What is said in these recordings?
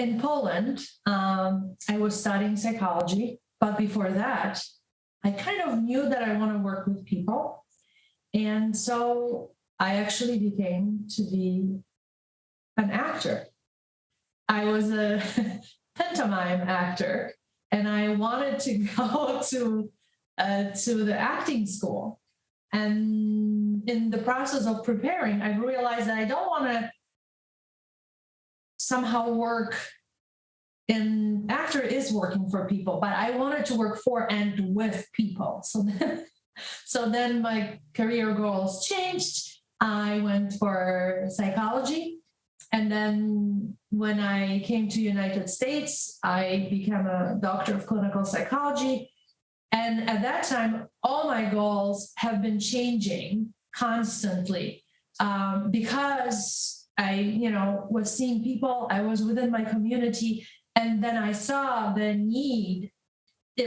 in Poland, um, I was studying psychology, but before that, I kind of knew that I want to work with people. And so I actually became to be an actor. I was a pantomime actor, and I wanted to go to uh, to the acting school. And in the process of preparing, I realized that I don't want to somehow work in actor is working for people, but I wanted to work for and with people. So then, so then my career goals changed. I went for psychology. And then when I came to United States, I became a doctor of clinical psychology. And at that time, all my goals have been changing constantly um, because I, you know, was seeing people. I was within my community, and then I saw the need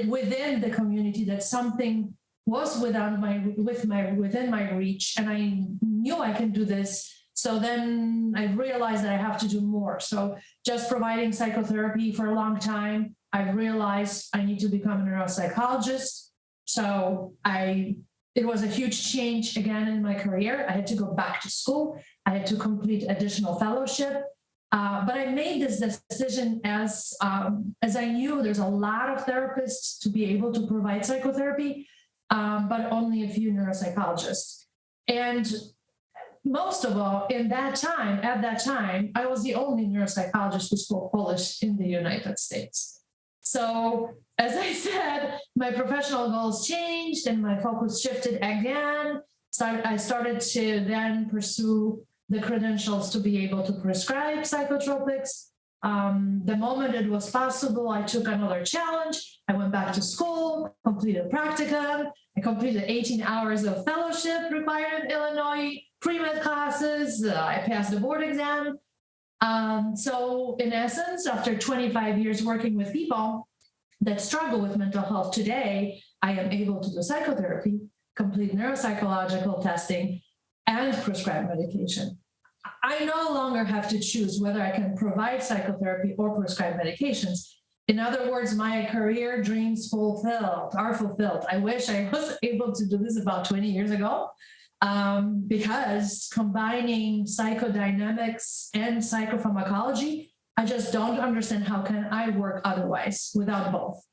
within the community that something was without my with my within my reach, and I knew I can do this. So then I realized that I have to do more. So just providing psychotherapy for a long time, I realized I need to become a neuropsychologist. So I it was a huge change again in my career. I had to go back to school. I had to complete additional fellowship. Uh, but I made this decision as um, as I knew there's a lot of therapists to be able to provide psychotherapy, um, but only a few neuropsychologists. And most of all, in that time, at that time, I was the only neuropsychologist who spoke Polish in the United States. So, as I said, my professional goals changed and my focus shifted again. So, I started to then pursue the credentials to be able to prescribe psychotropics. Um, the moment it was possible, I took another challenge. I went back to school, completed practicum. I completed 18 hours of fellowship required in Illinois, pre-med classes. Uh, I passed the board exam. Um, so, in essence, after 25 years working with people that struggle with mental health today, I am able to do psychotherapy, complete neuropsychological testing, and prescribe medication. I no longer have to choose whether I can provide psychotherapy or prescribe medications. In other words, my career dreams fulfilled are fulfilled. I wish I was able to do this about 20 years ago um, because combining psychodynamics and psychopharmacology, I just don't understand how can I work otherwise without both.